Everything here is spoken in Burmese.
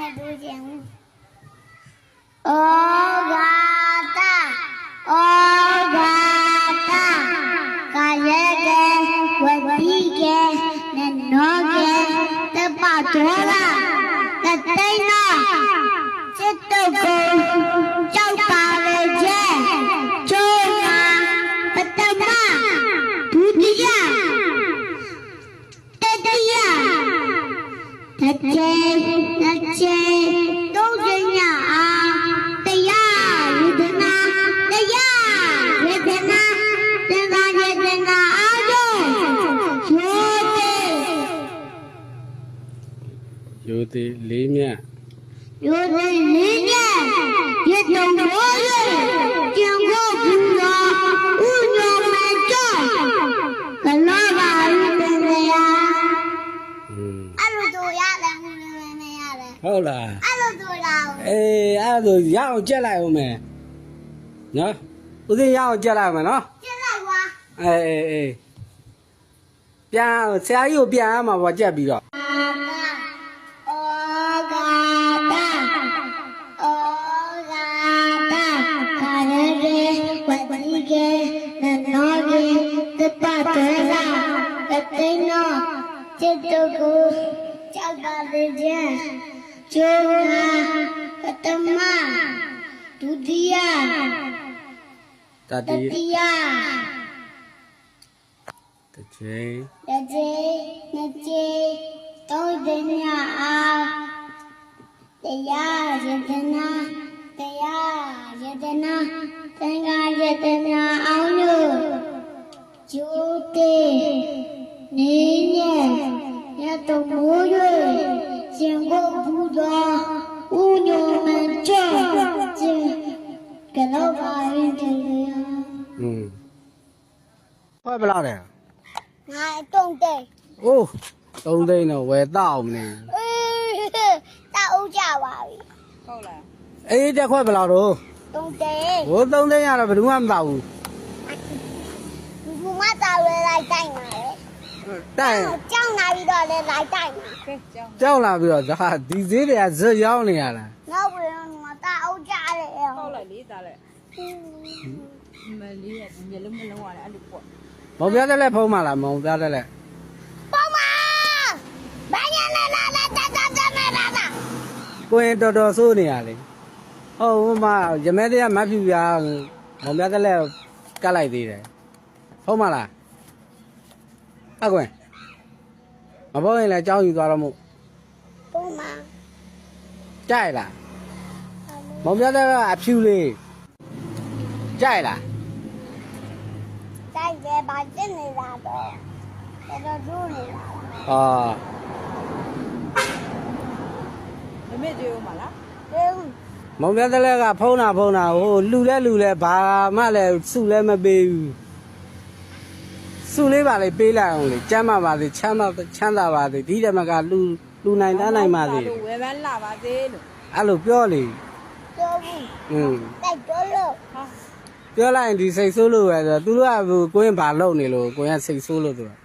နဲ့တူချင်ဘူးဩဃာတဩဃာတကာယကေဝတိ တစ်ချိန်တစ်ချိန်သုံးချိန်ညအားတရားဝေဒနာတရားဝေဒနာသင်္ခါရတနာအားလုံးရိုးသေးရိုသေးလေးမြတ်ရိုးသေးလေးနဲ့ရတုံ ဟုတ်လားအဲ့လိုတို့လာအေးအဲ့ဒါဆိုရအောင်ကြက်လိုက်အောင်မယ်နော်ဦးစင်းရအောင်ကြက်လိုက်အောင်မယ်နော်ကျလိုက်ပါအေးအေးအေးပြန်ဆရာကြီးကိုပြန်ရမှာပေါ့ကြက်ပြီးတော့အာဂါတအာဂါတခါရရေဝတိကေနနောကေတပတေသာတသိနောจิตတုကိုကြောက်ပါလေခြင်းကျိုးနာ ပတမဒုတိယတတတိတိယတစ်ချိန် ရှင်ကိုဘူးတော်ဥညုံမကြောခြင်းကလောပါရင်တည်းอืมခွဲဘလောက်လဲငါတုံးတဲ့အိုးသုံးသိန်းတော့ဝယ်တော့မနေအေးတာအုပ်ကြပါပြီအေးတက်ခွဲဘလောက်တော့တုံးတဲ့ဟိုသုံးသိန်းရတော့ဘယ်သူမှမတော့ဘူးဘူမတာဝဲလိုက်တိုက်မှာလေ တိုင်ကြောင်းလာပြီးတော့လေလိုက်တိုက်မှာကြောက်လာပြီးတော့ဒါဒီဈေးတွေကဇွတ်ရောက်နေရလားနောက်ပြီးတော့မတာအုပ်ကြတယ်ရောပေါက်လိုက်လေသားလိုက်မလေးရဲ့မျက်လုံးမလုံးရတယ်အဲ့လိုပေါ့မောင်ပြတဲ့လက်ဖုံးမလားမောင်ပြတဲ့လက်ပေါ်မှာဘာညာလာလာလာတာတာတာလာလာလာကိုရင်တော်တော်ဆိုးနေရလေဟုတ်ဟိုမှာရမဲတဲ့ကမတ်ဖြူပြားမောင်ပြတဲ့လက်ကတ်လိုက်သေးတယ်ဟုတ်မလား အကွင်မပေါ်ရင်လည်းကြောင်းယူသွားတော့မို့ပေါ်မှာကြိုက်လားမောင်ပြတဲ့ကအဖြူလေးကြိုက်လားတိုက်တယ်ဘာကျနေလာတော့တော်တော်ဒူးနေတာအာမမေ့ကြည့်ဦးမလားဒူးမောင်ပြတဲ့လက်ကဖုံးတာဖုံးတာဟိုလူလဲလူလဲဘာမှလည်းစုလဲမပေးဘူး စုလေးပါလေပေးလိုက်အောင်လေကျမ်းပါပါစေချမ်းသာချမ်းသာပါစေဒီတမကလူလူနိုင်တန်းနိုင်ပါစေလို့ဝယ်ပန်းလာပါသေးလို့အဲ့လိုပြောလေပြောဘူးอืมတိုက်တော့လို့ဟာပြောလိုက်ရင်ဒီစိတ်ဆိုးလို့ပဲဆိုတော့သူတို့ကကိုင်းဘာလုပ်နေလို့ကိုင်းကစိတ်ဆိုးလို့ဆိုတော့